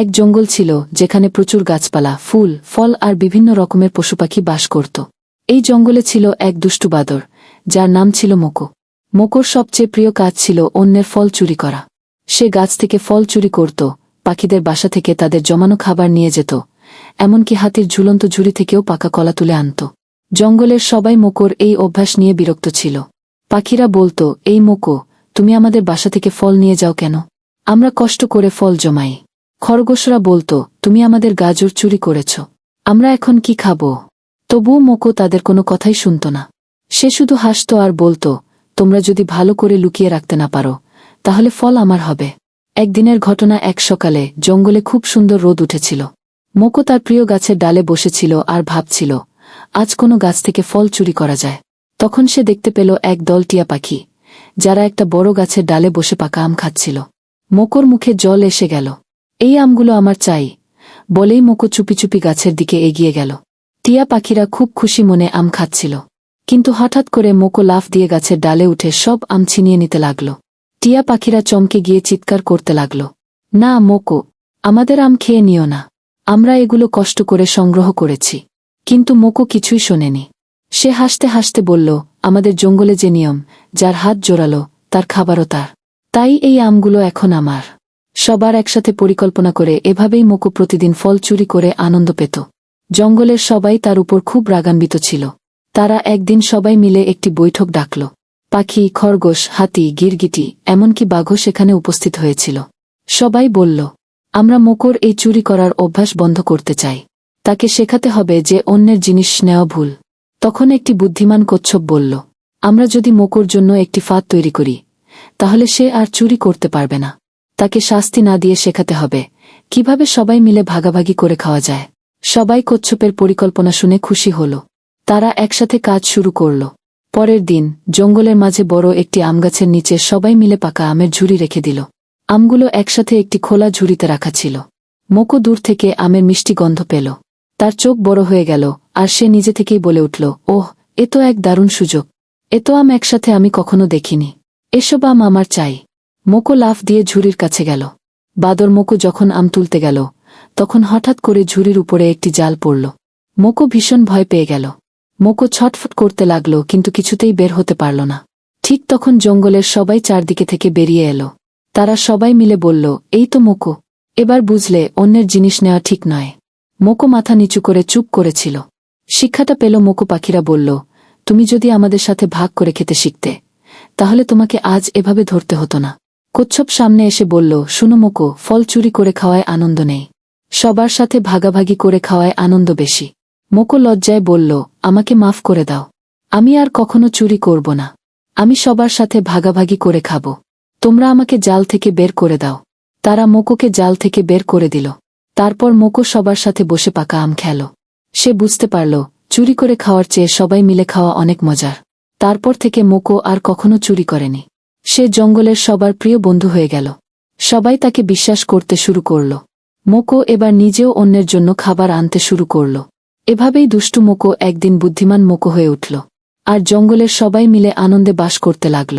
এক জঙ্গল ছিল, যেখানে প্রচুর গাছপালা, ফুল, ফল আর বিভিন্ন রকমের পশুপাখি বাস করত। এই জঙ্গলে ছিল এক দুষ্টু বাদর, যার নাম ছিল মোকো। মোকোর সবচেয়ে প্রিয় কাজ ছিল অন্যের ফল চুরি করা। সে গাছ থেকে ফল চুরি করত, পাখিদের বাসা থেকে তাদের জমানো খাবার নিয়ে যেত, এমনকি হাতির ঝুলন্ত ঝুড়ি থেকেও পাকা কলা তুলে আনত। জঙ্গলের সবাই মোকোর এই অভ্যাস নিয়ে বিরক্ত ছিল। পাখিরা বলতো, এই মোকো, তুমি আমাদের বাসা থেকে ফল নিয়ে যাও কেন? আমরা কষ্ট করে ফল জমাই। খরগোশরা বলতো, তুমি আমাদের গাজর চুরি করেছ। আমরা এখন কি খাব? তবুও মোকো তাদের কোনো কথাই শুনত না। সে শুধু হাসত আর বলতো, তোমরা যদি ভালো করে লুকিয়ে রাখতে না পারো, তাহলে ফল আমার হবে। একদিনের ঘটনা এক সকালে জঙ্গলে খুব সুন্দর রোদ উঠেছিল। মোকো তার প্রিয় গাছের ডালে বসেছিল আর ভাবছিল, আজ কোনো গাছ থেকে ফল চুরি করা যায়। তখন সে দেখতে পেল এক দল টিয়া পাখি, যারা একটা বড় গাছের ডালে বসে পাকা আম খাচ্ছিল। মোকোর মুখে জল এসে গেল। এই আমগুলো আমার চাই, বলেই মোকো চুপি চুপি গাছের দিকে এগিয়ে গেল। টিয়া পাখিরা খুব খুশি মনে আম খাচ্ছিল। কিন্তু হঠাৎ করে মোকো লাফ দিয়ে গাছের ডালে উঠে সব আম ছিনিয়ে নিতে লাগল। টিয়া পাখিরা চমকে গিয়ে চিৎকার করতে লাগল। না, মোকো, আমাদের আম খেয়ে নিও না। আমরা এগুলো কষ্ট করে সংগ্রহ করেছি। কিন্তু মোকো কিছুই শোনেনি। সে হাসতে হাসতে বলল, আমাদের জঙ্গলে যে নিয়ম, যার হাত জোরালো, তার খাবারও তার। তাই এই আমগুলো এখন আমার। সবার একসাথে পরিকল্পনা করে এভাবেই মোকো প্রতিদিন ফল চুরি করে আনন্দ পেত। জঙ্গলের সবাই তার উপর খুব রাগান্বিত ছিল। তারা একদিন সবাই মিলে একটি বৈঠক ডাকল। পাখি, খরগোশ, হাতি, গিরগিটি, এমনকি বাঘও সেখানে উপস্থিত হয়েছিল। সবাই বলল, আমরা মোকর এই চুরি করার অভ্যাস বন্ধ করতে চাই। তাকে শেখাতে হবে যে অন্যের জিনিস নেওয়া ভুল। তখন একটি বুদ্ধিমান কচ্ছপ বলল, আমরা যদি মোকর জন্য একটি ফাঁদ তৈরি করি, তাহলে সে আর চুরি করতে পারবে না। তাকে শাস্তি না দিয়ে শেখাতে হবে। কীভাবে সবাই মিলে ভাগাভাগি করে খাওয়া যায়? সবাই কচ্ছপের পরিকল্পনা শুনে খুশি হল। তারা একসাথে কাজ শুরু করল। পরের দিন, জঙ্গলের মাঝে বড় একটি আমগাছের নিচে সবাই মিলে পাকা আমের ঝুড়ি রেখে দিল। আমগুলো একসাথে একটি খোলা ঝুড়িতে রাখা ছিল। মোকো দূর থেকে আমের মিষ্টি গন্ধ পেল। তার চোখ বড় হয়ে গেল, আর সে নিজে থেকেই বলে উঠল, ওহ, এ তো এক দারুণ সুযোগ। এ তো আম একসাথে আমি কখনো দেখিনি। এসব আম আমার চাই। মোকো লাফ দিয়ে ঝুড়ির কাছে গেল। বাদর মোকো যখন আম তুলতে গেল, তখন হঠাৎ করে ঝুড়ির উপরে একটি জাল পড়ল। মোকো ভীষণ ভয় পেয়ে গেল। মোকো ছটফট করতে লাগল, কিন্তু কিছুতেই বের হতে পারল না। ঠিক তখন জঙ্গলের সবাই চারদিকে থেকে বেরিয়ে এলো। তারা সবাই মিলে বলল, এই তো মোকো। এবার বুঝলে, অন্যের জিনিস নেওয়া ঠিক নয়। মোকো মাথা নিচু করে চুপ করেছিল। শিক্ষাটা পেল মোকো পাখিরা বলল, তুমি যদি আমাদের সাথে ভাগ করে খেতে শিখতে, তাহলে তোমাকে আজ এভাবে ধরতে হতো না। কচ্ছপ সামনে এসে বলল, শুনো মোকো, ফল চুরি করে খাওয়ায় আনন্দ নেই। সবার সাথে ভাগাভাগি করে খাওয়ায় আনন্দ বেশি মোকো লজ্জায় বলল, আমাকে মাফ করে দাও। আমি আর কখনো চুরি করব না। আমি সবার সাথে ভাগাভাগি করে খাব। তোমরা আমাকে জাল থেকে বের করে দাও তারা মোকোকে জাল থেকে বের করে দিল। তারপর মোকো সবার সাথে বসে পাকা আম খেল। সে বুঝতে পারল, চুরি করে খাওয়ার চেয়ে সবাই মিলে খাওয়া অনেক মজার। তারপর থেকে মোকো আর কখনো চুরি করেনি। সে জঙ্গলের সবার প্রিয় বন্ধু হয়ে গেল। সবাই তাকে বিশ্বাস করতে শুরু করল। মোকো এবার নিজেও অন্যের জন্য খাবার আনতে শুরু করল। এভাবেই দুষ্টু মোকো একদিন বুদ্ধিমান মোকো হয়ে উঠল। আর জঙ্গলের সবাই মিলে আনন্দে বাস করতে লাগল।